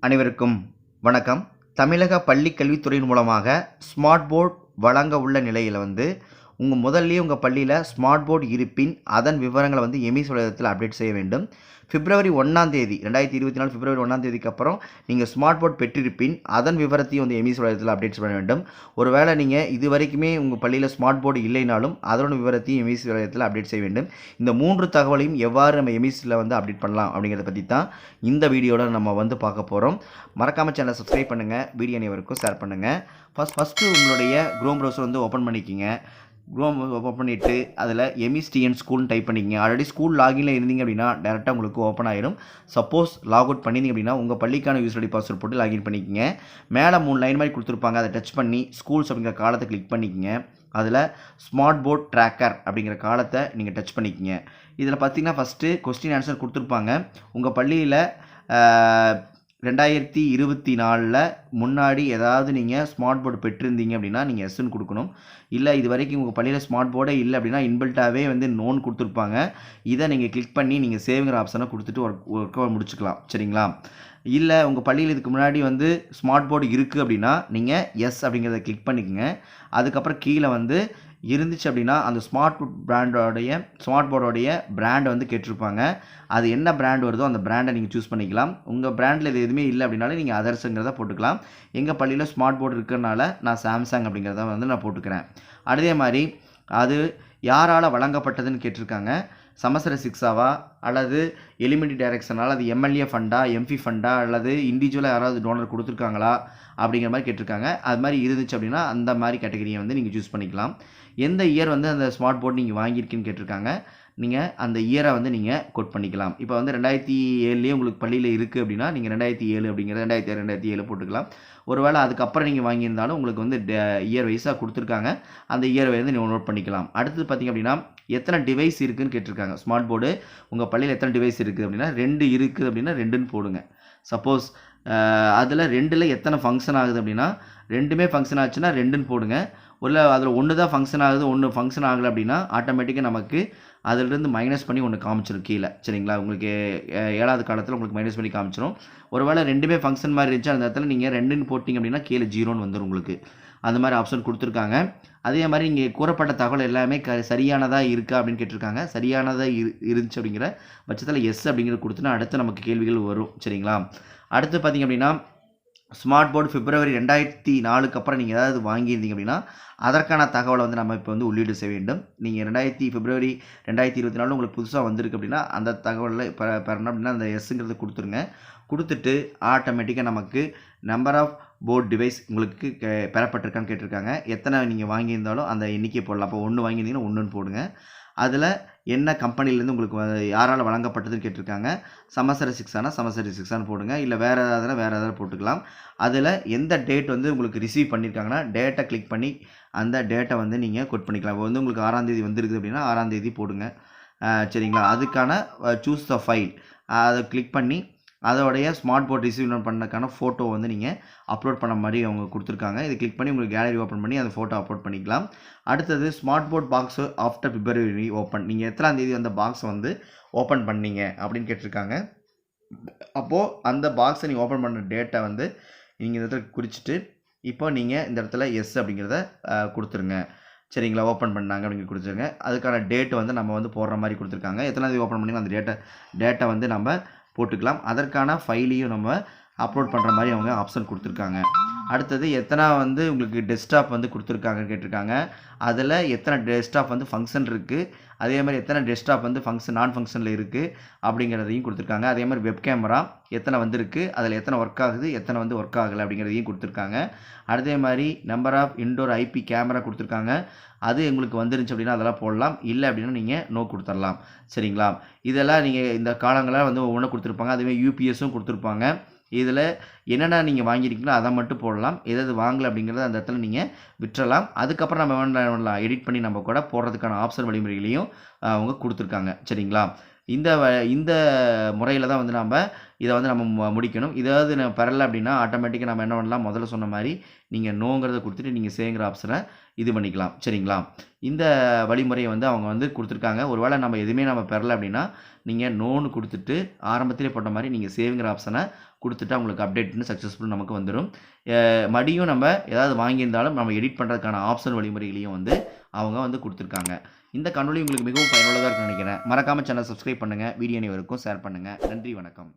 அனைவருக்கும் வணக்கம். தமிழக பள்ளி கல்வித்துறையின் மூலமாக ஸ்மார்ட் போர்ட் வழங்க உள்ள நிலையில் வந்து உங்கள் முதல்லையே உங்கள் பள்ளியில் ஸ்மார்ட் போர்டு இருப்பின் அதன் விவரங்களை வந்து எமிஸ் வலைதளத்தில் அப்டேட் செய்ய வேண்டும். பிப்ரவரி ஒன்றாம் தேதி ரெண்டாயிரத்தி இருபத்தி நாலு பிப்ரவரி ஒன்றாம் தேதிக்கு அப்புறம் நீங்கள் ஸ்மார்ட் போர்ட் பெற்றிருப்பின் அதன் விவரத்தையும் வந்து எமிஸ் வலைதளத்தில் அப்டேட் பண்ண வேண்டும். ஒருவேளை நீங்கள் இது வரைக்குமே உங்கள் பள்ளியில் ஸ்மார்ட் போர்டு இல்லைனாலும் அதனோட விவரத்தையும் எமிஸ் வலைதளத்தில் அப்டேட் செய்ய வேண்டும். இந்த மூன்று தகவலையும் எவ்வாறு நம்ம எமிஸில் வந்து அப்டேட் பண்ணலாம் அப்படிங்கிறத பற்றி தான் இந்த வீடியோவில் நம்ம வந்து பார்க்க போகிறோம் மறக்காமல் சேனலை சப்ஸ்கிரைப் பண்ணுங்கள் வீடியோ அனைவருக்கும் ஷேர் பண்ணுங்கள் ஃபஸ்ட் ஃபஸ்ட்டு உங்களுடைய க்ரோம் ப்ரௌசர் வந்து ஓப்பன் பண்ணிக்கிங்க. குரோம் ஓப்பன் பண்ணிவிட்டு அதில் எமிஸ்டிஎன் ஸ்கூல்னு டைப் பண்ணிக்கிங்க. ஆல்ரெடி ஸ்கூல் லாகினில் இருந்தீங்க அப்படின்னா டேரெக்டாக உங்களுக்கு ஓப்பன் ஆயிடும் சப்போஸ் லாக் அவுட் பண்ணிங்க அப்படின்னா உங்கள் பள்ளிக்கான யூஸ் ஐடி பாஸ்வேர்ட் போட்டு லாகின் பண்ணிக்கிங்க. மேலே மூணு லைன் மாதிரி கொடுத்துருப்பாங்க. அதை டச் பண்ணி ஸ்கூல்ஸ் அப்படிங்கிற காலத்தை கிளிக் பண்ணிக்கிங்க. அதில் ஸ்மார்ட் போர்ட் ட்ராக்கர் அப்படிங்கிற காலத்தை நீங்கள் டச் பண்ணிக்கிங்க. இதில் பார்த்தீங்கன்னா ஃபஸ்ட்டு கொஸ்டின் ஆன்சர் கொடுத்துருப்பாங்க. உங்கள் பள்ளியில் ரெண்டாயிரத்தி இருபத்தி நாலில் முன்னாடி ஏதாவது நீங்கள் ஸ்மார்ட் போர்டு பெற்றிருந்தீங்க அப்படின்னா நீங்கள் எஸ்ன்னு கொடுக்கணும். இல்லை இது வரைக்கும் உங்கள் பள்ளியில் ஸ்மார்ட் போர்டே இல்லை அப்படின்னா இன்பில்ட்டாகவே வந்து நோன் கொடுத்துருப்பாங்க. இதை நீங்கள் கிளிக் பண்ணி நீங்கள் சேவிங்கிற ஆப்ஷனை கொடுத்துட்டு ஒர்க் ஒர்க்கை முடிச்சுக்கலாம். சரிங்களா? இல்லை உங்கள் பள்ளியில் இதுக்கு முன்னாடி வந்து ஸ்மார்ட் போர்டு இருக்குது அப்படின்னா நீங்கள் எஸ் அப்படிங்கிறத கிளிக் பண்ணிக்கோங்க. அதுக்கப்புறம் கீழே வந்து இருந்துச்சு அப்படின்னா அந்த ஸ்மார்ட் பிராண்டோடைய ஸ்மார்ட் போர்டோடைய பிராண்டை வந்து கேட்டிருப்பாங்க. அது என்ன பிராண்ட் வருதோ அந்த பிராண்டை நீங்கள் சூஸ் பண்ணிக்கலாம். உங்கள் பிராண்டில் இது எதுவுமே இல்லை அப்படின்னாலும் நீங்கள் அதர்ஸுங்கிறத போட்டுக்கலாம். எங்கள் பள்ளியில் ஸ்மார்ட் போர்டு இருக்கிறனால நான் சாம்சங் அப்படிங்கிறத வந்து நான் போட்டுக்கிறேன். அதே மாதிரி அது யாரால் வழங்கப்பட்டதுன்னு கேட்டிருக்காங்க. சமசர சிக்ஸாவா அல்லது எலிமெண்ட்ரி டைரக்ஷனால் அது எம்எல்ஏ ஃபண்டா எம்பி ஃபண்டா அல்லது இண்டிவிஜுவலாக யாராவது டோனர் கொடுத்துருக்காங்களா? அப்படிங்கிற மாதிரி கேட்டிருக்காங்க. அது மாதிரி இருந்துச்சு அப்படின்னா அந்த மாதிரி கேட்டகரியை வந்து நீங்கள் சூஸ் பண்ணிக்கலாம். எந்த இயர் வந்து அந்த ஸ்மார்ட் போர்ட் நீங்கள் வாங்கியிருக்கீன்னு கேட்டிருக்காங்க. நீங்கள் அந்த இயரை வந்து நீங்கள் கோட் பண்ணிக்கலாம். இப்போ வந்து ரெண்டாயிரத்தி ஏழுலேயே உங்களுக்கு பள்ளியில் இருக்குது அப்படின்னா நீங்கள் ரெண்டாயிரத்தி ஏழு அப்படிங்கிற ரெண்டாயிரத்தி ஆறு ரெண்டாயிரத்தி ஏழு போட்டுக்கலாம். ஒருவேளை அதுக்கப்புறம் நீங்கள் வாங்கியிருந்தாலும் உங்களுக்கு வந்து இயர் வைஸாக கொடுத்துருக்காங்க. அந்த இயர் வந்து நீங்கள் நோட் பண்ணிக்கலாம். அடுத்தது பார்த்திங்க அப்படின்னா எத்தனை டிவைஸ் இருக்குதுன்னு கேட்டிருக்காங்க. ஸ்மார்ட் போர்டு உங்கள் பள்ளியில் எத்தனை டிவைஸ் இருக்குது அப்படின்னா ரெண்டு இருக்குது அப்படின்னா ரெண்டுன்னு போடுங்க. சப்போஸ் அதில் ரெண்டில் எத்தனை ஃபங்க்ஷன் ஆகுது அப்படின்னா ரெண்டுமே ஃபங்க்ஷன் ஆச்சுன்னா ரெண்டுன்னு போடுங்க. ஒரு அதில் ஒன்று தான் ஃபங்க்ஷன் ஆகுது ஒன்று ஃபங்க்ஷன் ஆகலை அப்படின்னா ஆட்டோமேட்டிக்காக நமக்கு அதிலிருந்து மைனஸ் பண்ணி ஒன்று காமிச்சிடும் கீழே. சரிங்களா? உங்களுக்கு ஏழாவது காலத்தில் உங்களுக்கு மைனஸ் பண்ணி காமிச்சிடும் ஒருவேளை ரெண்டுமே ஃபங்க்ஷன் மாதிரி இருந்துச்சு அந்த இடத்துல நீங்கள் ரெண்டுன்னு போட்டிங்க அப்படின்னா கீழே ஜீரோன்னு வந்துடும் உங்களுக்கு. அந்த மாதிரி ஆப்ஷன் கொடுத்துருக்காங்க. அதே மாதிரி இங்கே கூறப்பட்ட தகவல் எல்லாமே க சரியானதாக இருக்கா அப்படின்னு கேட்டிருக்காங்க. சரியானதாக இரு இருந்துச்சு அப்படிங்கிற பட்சத்தில் எஸ் அப்படிங்கிறது கொடுத்துனா அடுத்து நமக்கு கேள்விகள் வரும். சரிங்களா? அடுத்து பார்த்திங்க அப்படின்னா ஸ்மார்ட் போர்டு பிப்ரவரி ரெண்டாயிரத்தி நாலுக்கு அப்புறம் நீங்கள் ஏதாவது வாங்கியிருந்தீங்க அப்படின்னா அதற்கான தகவலை வந்து நம்ம இப்போ வந்து உள்ளீடு செய்ய வேண்டும். நீங்கள் ரெண்டாயிரத்தி பிப்ரவரி ரெண்டாயிரத்தி இருபத்தி நாலு உங்களுக்கு புதுசாக வந்திருக்கு அப்படின்னா அந்த தகவலில் இப்போ பெறணும் அப்படின்னா அந்த எஸ்ஸுங்கிறது கொடுத்துருங்க. கொடுத்துட்டு ஆட்டோமேட்டிக்காக நமக்கு நம்பர் ஆஃப் போர்ட் டிவைஸ் உங்களுக்கு பெறப்பட்டிருக்கான்னு கேட்டிருக்காங்க. எத்தனை நீங்கள் வாங்கியிருந்தாலும் அந்த எண்ணிக்கை போடலாம். அப்போ ஒன்று வாங்கியிருந்தீங்கன்னா ஒன்றுன்னு போடுங்க. அதில் என்ன கம்பெனிலேருந்து உங்களுக்கு யாரால் வழங்கப்பட்டதுன்னு கேட்டிருக்காங்க. சமசர சிக்ஸானா சமசர சிக்ஸான்னு போடுங்க. இல்லை வேறு ஏதாவது வேறு ஏதாவது போட்டுக்கலாம். அதில் எந்த டேட் வந்து உங்களுக்கு ரிசீவ் பண்ணியிருக்காங்கன்னா டேட்டை கிளிக் பண்ணி அந்த டேட்டை வந்து நீங்கள் கொட் பண்ணிக்கலாம். இப்போ வந்து உங்களுக்கு ஆறாந்தேதி வந்துருக்குது அப்படின்னா ஆறாந்தேதி போடுங்க. சரிங்களா? அதுக்கான சூஸ் த ஃபைல் அதை கிளிக் பண்ணி அதோடைய ஸ்மார்ட் போர்ட் ரிசீவ் பண்ணக்கான ஃபோட்டோ வந்து நீங்கள் அப்லோட் பண்ண மாதிரி அவங்க கொடுத்துருக்காங்க. இது கிளிக் பண்ணி உங்களுக்கு கேலரி ஓப்பன் பண்ணி அந்த ஃபோட்டோ அப்லோட் பண்ணிக்கலாம். அடுத்தது smart board box after February open நீங்கள் எத்தனாம் தேதி அந்த பாக்ஸை வந்து ஓப்பன் பண்ணீங்க அப்படின்னு கேட்டிருக்காங்க. அப்போது அந்த பாக்ஸை நீங்கள் ஓப்பன் பண்ண டேட்டை வந்து நீங்கள் இந்த இடத்துல குறிச்சிட்டு இப்போ நீங்கள் இந்த இடத்துல எஸ் அப்படிங்கிறத கொடுத்துருங்க. சரிங்களா? ஓப்பன் பண்ணாங்க அப்படிங்கிற கொடுத்துருங்க. அதுக்கான டேட் வந்து நம்ம வந்து போடுற மாதிரி கொடுத்துருக்காங்க. எத்தனாவது ஓப்பன் பண்ணிங்களோ அந்த டேட்டை டேட்டை வந்து நம்ம போட்டுக்கலாம். அதற்கான ஃபைலையும் நம்ம அப்லோட் பண்ணுற மாதிரி அவங்க ஆப்ஷன் கொடுத்துருக்காங்க. அடுத்தது எத்தனை வந்து உங்களுக்கு டெஸ்க்டாப் வந்து கொடுத்துருக்காங்க கேட்டிருக்காங்க. அதில் எத்தனை டெஸ்க்டாப் வந்து ஃபங்க்ஷன் இருக்குது அதே மாதிரி எத்தனை டெஸ்க்டாப் வந்து ஃபங்க்ஷன் நான் ஃபங்க்ஷனில் இருக்குது அப்படிங்கிறதையும் கொடுத்துருக்காங்க. அதே மாதிரி வெப் கேமரா எத்தனை வந்திருக்கு அதில் எத்தனை ஒர்க் ஆகுது எத்தனை வந்து ஒர்க் ஆகலை அப்படிங்கிறதையும் கொடுத்துருக்காங்க. அதே மாதிரி number of indoor IP camera கொடுத்துருக்காங்க. அது எங்களுக்கு வந்துருந்துச்சு அப்படின்னா அதெல்லாம் போடலாம். இல்லை அப்படின்னா நீங்கள் நோ கொடுத்துடலாம் சரிங்களா? இதெல்லாம் நீங்கள் இந்த காலங்களாக வந்து ஒவ்வொன்றும் கொடுத்துருப்பாங்க. அதேமாதிரி யூபிஎஸும் கொடுத்துருப்பாங்க. இதில் என்னென்ன நீங்கள் வாங்கியிருக்கீங்களோ அதை மட்டும் போடலாம். எதாவது வாங்கலை அப்படிங்கிறத அந்த இடத்துல நீங்கள் விட்டுறலாம். அதுக்கப்புறம் நம்ம வேணலாம் எடிட் பண்ணி நம்ம கூட போடுறதுக்கான ஆப்ஷன் வழிமுறைகளையும் அவங்க கொடுத்துருக்காங்க. சரிங்களா? இந்த வ இந்த முறையில் தான் வந்து நம்ம இதை வந்து நம்ம முடிக்கணும். இதாவது நம்ம பெறலை அப்படின்னா ஆட்டோமேட்டிக்காக நம்ம என்ன பண்ணலாம்? முதல்ல சொன்ன மாதிரி நீங்கள் நோங்கிறத கொடுத்துட்டு நீங்கள் சேங்கிற ஆப்ஷனை இது பண்ணிக்கலாம். சரிங்களா? இந்த வழிமுறையை வந்து அவங்க வந்து கொடுத்துருக்காங்க. ஒருவேளை நம்ம எதுவுமே நம்ம பெறலை அப்படின்னா நீங்கள் நோன்னு கொடுத்துட்டு ஆரம்பத்திலே போட்ட மாதிரி நீங்கள் சேவிங்கிற ஆப்ஷனை கொடுத்துட்டு அவங்களுக்கு அப்டேட்னு சக்ஸஸ்ஃபுல் நமக்கு வந்துடும் மடியும் நம்ம ஏதாவது வாங்கியிருந்தாலும் நம்ம எடிட் பண்ணுறதுக்கான ஆப்ஷன் வழிமுறைகளையும் வந்து அவங்க வந்து கொடுத்துருக்காங்க. இந்த காணொளி உங்களுக்கு மிகவும் பயனுள்ளதாக இருக்குன்னு நினைக்கிறேன். மறக்காமல் சேனல் சப்ஸ்கிரைப் பண்ணுங்கள் வீடியோ அனைவருக்கும் ஷேர் பண்ணுங்கள் நன்றி வணக்கம்.